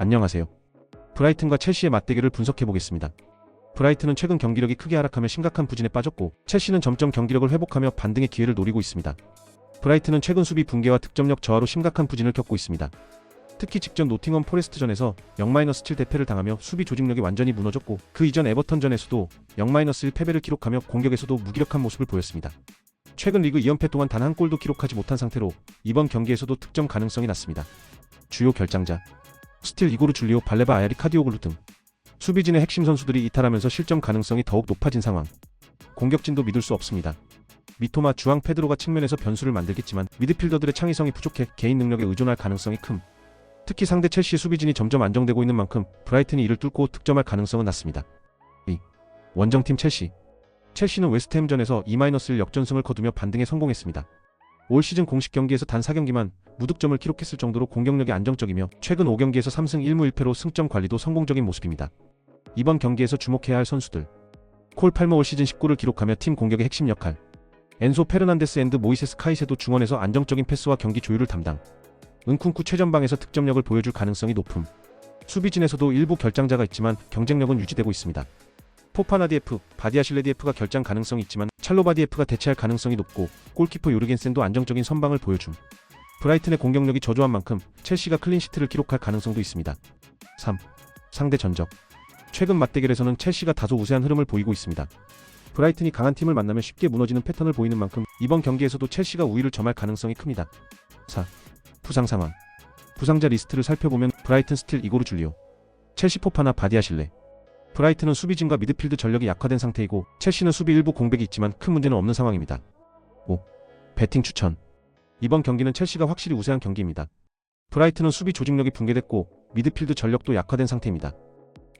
안녕하세요. 브라이튼과 첼시의 맞대결을 분석해 보겠습니다. 브라이튼은 최근 경기력이 크게 하락하며 심각한 부진에 빠졌고 첼시는 점점 경기력을 회복하며 반등의 기회를 노리고 있습니다. 브라이튼은 최근 수비 붕괴와 득점력 저하로 심각한 부진을 겪고 있습니다. 특히 직전 노팅엄 포레스트전에서 0-7 대패를 당하며 수비 조직력이 완전히 무너졌고 그 이전 에버턴전에서도 0-1 패배를 기록하며 공격에서도 무기력한 모습을 보였습니다. 최근 리그 2연패 동안 단 한 골도 기록하지 못한 상태로 이번 경기에서도 득점 가능성이 낮습니다. 주요 결장자 스틸 이고르 줄리오 발레바 아야리 카디오글루 등 수비진의 핵심 선수들이 이탈하면서 실점 가능성이 더욱 높아진 상황. 공격진도 믿을 수 없습니다. 미토마 주앙 페드로가 측면에서 변수를 만들겠지만 미드필더들의 창의성이 부족해 개인 능력에 의존할 가능성이 큼. 특히 상대 첼시의 수비진이 점점 안정되고 있는 만큼 브라이튼이 이를 뚫고 득점할 가능성은 낮습니다. 2. 원정팀 첼시 첼시는 웨스트햄전에서 2-1 역전승을 거두며 반등에 성공했습니다. 올 시즌 공식 경기에서 단 4경기만 무득점을 기록했을 정도로 공격력이 안정적이며 최근 5경기에서 3승 1무 1패로 승점 관리도 성공적인 모습입니다. 이번 경기에서 주목해야 할 선수들 콜 팔머 올 시즌 19를 기록하며 팀 공격의 핵심 역할 엔소 페르난데스 앤드 모이세스 카이세도 중원에서 안정적인 패스와 경기 조율을 담당 은쿤쿠 최전방에서 득점력을 보여줄 가능성이 높음 수비진에서도 일부 결장자가 있지만 경쟁력은 유지되고 있습니다. 포파나디에프, 바디아실레디에프가 결장 가능성이 있지만 찰로바디에프가 대체할 가능성이 높고 골키퍼 요르겐센도 안정적인 선방을 보여줌. 브라이튼의 공격력이 저조한 만큼 첼시가 클린시트를 기록할 가능성도 있습니다. 3. 상대 전적 최근 맞대결에서는 첼시가 다소 우세한 흐름을 보이고 있습니다. 브라이튼이 강한 팀을 만나면 쉽게 무너지는 패턴을 보이는 만큼 이번 경기에서도 첼시가 우위를 점할 가능성이 큽니다. 4. 부상 상황 부상자 리스트를 살펴보면 브라이튼 스틸 이고르 줄리오 첼시 포파나 바디아실레 브라이튼은 수비진과 미드필드 전력이 약화된 상태이고 첼시는 수비 일부 공백이 있지만 큰 문제는 없는 상황입니다. 5. 배팅 추천 이번 경기는 첼시가 확실히 우세한 경기입니다. 브라이튼은 수비 조직력이 붕괴됐고 미드필드 전력도 약화된 상태입니다.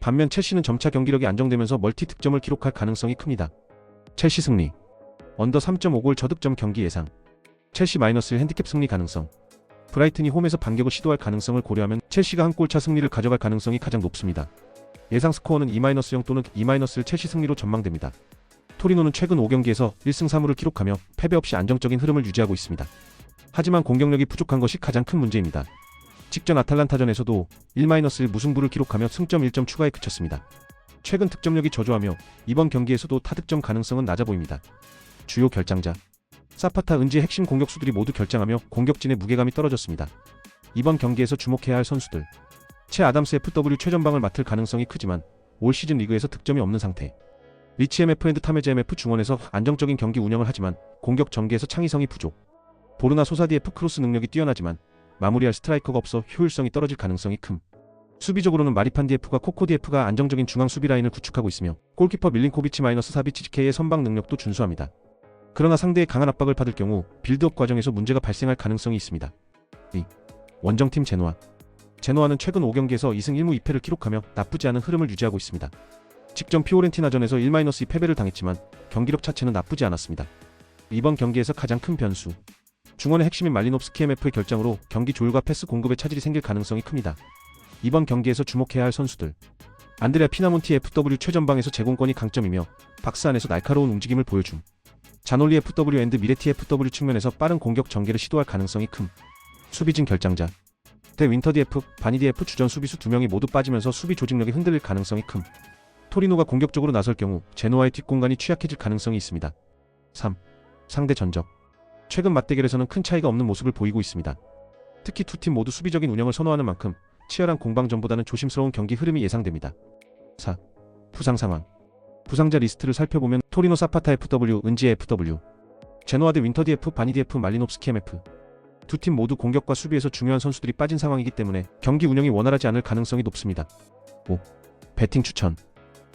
반면 첼시는 점차 경기력이 안정되면서 멀티 득점을 기록할 가능성이 큽니다. 첼시 승리 언더 3.5골 저득점 경기 예상 첼시 마이너스 1 핸디캡 승리 가능성 브라이튼이 홈에서 반격을 시도할 가능성을 고려하면 첼시가 한 골 차 승리를 가져갈 가능성이 가장 높습니다. 예상 스코어는 2-0 또는 2-1 첼시 승리로 전망됩니다. 토리노는 최근 5경기에서 1승 3무를 기록하며 패배 없이 안정적인 흐름을 유지하고 있습니다. 하지만 공격력이 부족한 것이 가장 큰 문제입니다. 직전 아탈란타전에서도 1-1 무승부를 기록하며 승점 1점 추가에 그쳤습니다. 최근 득점력이 저조하며 이번 경기에서도 타득점 가능성은 낮아 보입니다. 주요 결장자 사파타 은지의 핵심 공격수들이 모두 결장하며 공격진의 무게감이 떨어졌습니다. 이번 경기에서 주목해야 할 선수들 채 아담스 FW 최전방을 맡을 가능성이 크지만 올 시즌 리그에서 득점이 없는 상태. 리치 MF 앤드 타메즈 MF 중원에서 안정적인 경기 운영을 하지만 공격 전개에서 창의성이 부족. 보르나 소사디에프 크로스 능력이 뛰어나지만 마무리할 스트라이커가 없어 효율성이 떨어질 가능성이 큼. 수비적으로는 마리판 디에프가 코코 디에프가 안정적인 중앙 수비 라인을 구축하고 있으며 골키퍼 밀린코비치 마이너스 사비치 K의 선방 능력도 준수합니다. 그러나 상대의 강한 압박을 받을 경우 빌드업 과정에서 문제가 발생할 가능성이 있습니다. 2. 원정팀 제노아 제노아는 최근 5경기에서 2승 1무 2패를 기록하며 나쁘지 않은 흐름을 유지하고 있습니다. 직전 피오렌티나전에서 1-2 패배를 당했지만 경기력 자체는 나쁘지 않았습니다. 이번 경기에서 가장 큰 변수 중원의 핵심인 말리노프스키 MF의 결정으로 경기 조율과 패스 공급에 차질이 생길 가능성이 큽니다. 이번 경기에서 주목해야 할 선수들 안드레아 피나몬티 FW 최전방에서 제공권이 강점이며 박스 안에서 날카로운 움직임을 보여줌. 자놀리 FW 앤드 미레티 FW 측면에서 빠른 공격 전개를 시도할 가능성이 큼. 수비진 결장자 대 윈터 DF, 바니 DF 주전 수비수 두 명이 모두 빠지면서 수비 조직력이 흔들릴 가능성이 큼. 토리노가 공격적으로 나설 경우 제노아의 뒷공간이 취약해질 가능성이 있습니다. 3. 상대 전적 최근 맞대결에서는 큰 차이가 없는 모습을 보이고 있습니다. 특히 두 팀 모두 수비적인 운영을 선호하는 만큼 치열한 공방전보다는 조심스러운 경기 흐름이 예상됩니다. 4. 부상 상황 부상자 리스트를 살펴보면 토리노 사파타 FW, 은지 FW, 제노아 대 윈터 DF, 바니 DF, 말리노프스키 MF 두 팀 모두 공격과 수비에서 중요한 선수들이 빠진 상황이기 때문에 경기 운영이 원활하지 않을 가능성이 높습니다. 5. 배팅 추천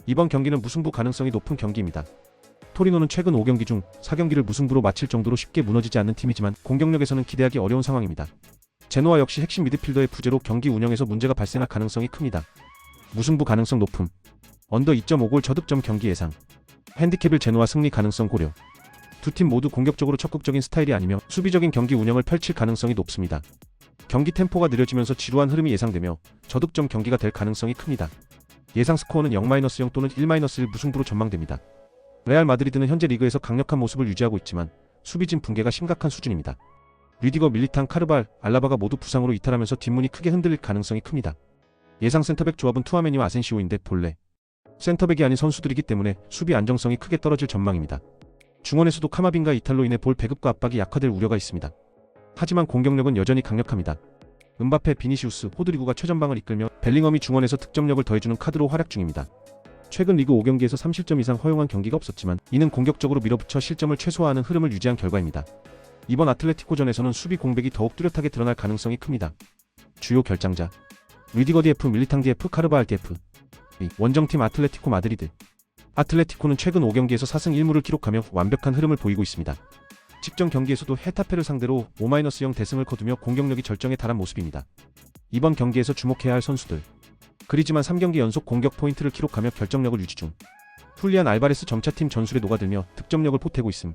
이번 경기는 무승부 가능성이 높은 경기입니다. 토리노는 최근 5경기 중 4경기를 무승부로 마칠 정도로 쉽게 무너지지 않는 팀이지만 공격력에서는 기대하기 어려운 상황입니다. 제노아 역시 핵심 미드필더의 부재로 경기 운영에서 문제가 발생할 가능성이 큽니다. 무승부 가능성 높음. 언더 2.5골 저득점 경기 예상. 핸디캡일 제노아 승리 가능성 고려. 두 팀 모두 공격적으로 적극적인 스타일이 아니며 수비적인 경기 운영을 펼칠 가능성이 높습니다. 경기 템포가 느려지면서 지루한 흐름이 예상되며 저득점 경기가 될 가능성이 큽니다. 예상 스코어는 0-0 또는 1-1 무승부로 전망됩니다. 레알 마드리드는 현재 리그에서 강력한 모습을 유지하고 있지만 수비진 붕괴가 심각한 수준입니다. 리디거 밀리탄 카르발, 알라바가 모두 부상으로 이탈하면서 뒷문이 크게 흔들릴 가능성이 큽니다. 예상 센터백 조합은 투아메니와 아센시오인데 본래 센터백이 아닌 선수들이기 때문에 수비 안정성이 크게 떨어질 전망입니다. 중원에서도 카마빈과 이탈로 인해 볼 배급과 압박이 약화될 우려가 있습니다. 하지만 공격력은 여전히 강력합니다. 은바페, 비니시우스, 호드리구가 최전방을 이끌며 벨링엄이 중원에서 득점력을 더해주는 카드로 활약 중입니다. 최근 리그 5경기에서 3실점 이상 허용한 경기가 없었지만 이는 공격적으로 밀어붙여 실점을 최소화하는 흐름을 유지한 결과입니다. 이번 아틀레티코전에서는 수비 공백이 더욱 뚜렷하게 드러날 가능성이 큽니다. 주요 결장자 리디거 DF, 밀리탕 DF, 카르바알 DF 원정팀 아틀레티코 마드리드 아틀레티코는 최근 5경기에서 4승 1무를 기록하며 완벽한 흐름을 보이고 있습니다. 직전 경기에서도 헤타페를 상대로 5-0 대승을 거두며 공격력이 절정에 달한 모습입니다. 이번 경기에서 주목해야 할 선수들 그리지만 3경기 연속 공격 포인트를 기록하며 결정력을 유지 중 훌리안 알바레스 점차팀 전술에 녹아들며 득점력을 보태고 있음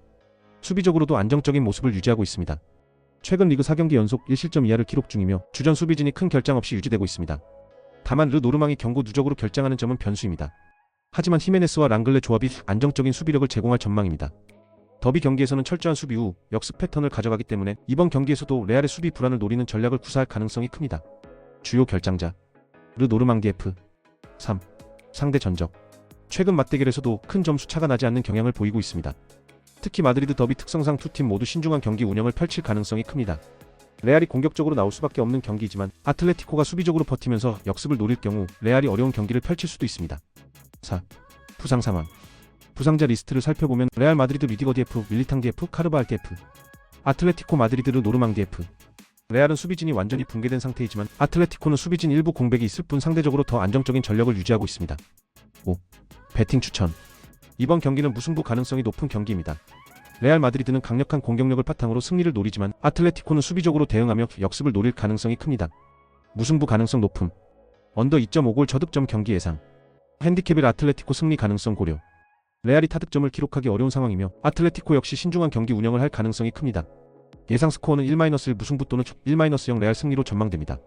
수비적으로도 안정적인 모습을 유지하고 있습니다. 최근 리그 4경기 연속 1실점 이하를 기록 중이며 주전 수비진이 큰 결장 없이 유지되고 있습니다. 다만 르 노르망이 경고 누적으로 결장하는 점은 변수입니다. 하지만 히메네스와 랑글레 조합이 안정적인 수비력을 제공할 전망입니다. 더비 경기에서는 철저한 수비 후 역습 패턴을 가져가기 때문에 이번 경기에서도 레알의 수비 불안을 노리는 전략을 구사할 가능성이 큽니다. 주요 결장자 르 노르망 디에프 3. 상대 전적 최근 맞대결에서도 큰 점수 차가 나지 않는 경향을 보이고 있습니다. 특히 마드리드 더비 특성상 두 팀 모두 신중한 경기 운영을 펼칠 가능성이 큽니다. 레알이 공격적으로 나올 수밖에 없는 경기이지만 아틀레티코가 수비적으로 버티면서 역습을 노릴 경우 레알이 어려운 경기를 펼칠 수도 있습니다. 4. 부상 상황 부상자 리스트를 살펴보면 레알 마드리드 리디거 DF, 밀리탕 DF, 카르바알 DF, 아틀레티코 마드리드르 노르망 DF. 레알은 수비진이 완전히 붕괴된 상태이지만 아틀레티코는 수비진 일부 공백이 있을 뿐 상대적으로 더 안정적인 전력을 유지하고 있습니다. 5. 배팅 추천 이번 경기는 무승부 가능성이 높은 경기입니다. 레알 마드리드는 강력한 공격력을 바탕으로 승리를 노리지만 아틀레티코는 수비적으로 대응하며 역습을 노릴 가능성이 큽니다. 무승부 가능성 높음. 언더 2.5골 저득점 경기 예상. 핸디캡일 아틀레티코 승리 가능성 고려. 레알이 타득점을 기록하기 어려운 상황이며 아틀레티코 역시 신중한 경기 운영을 할 가능성이 큽니다. 예상 스코어는 1-1 무승부 또는 1-0 레알 승리로 전망됩니다.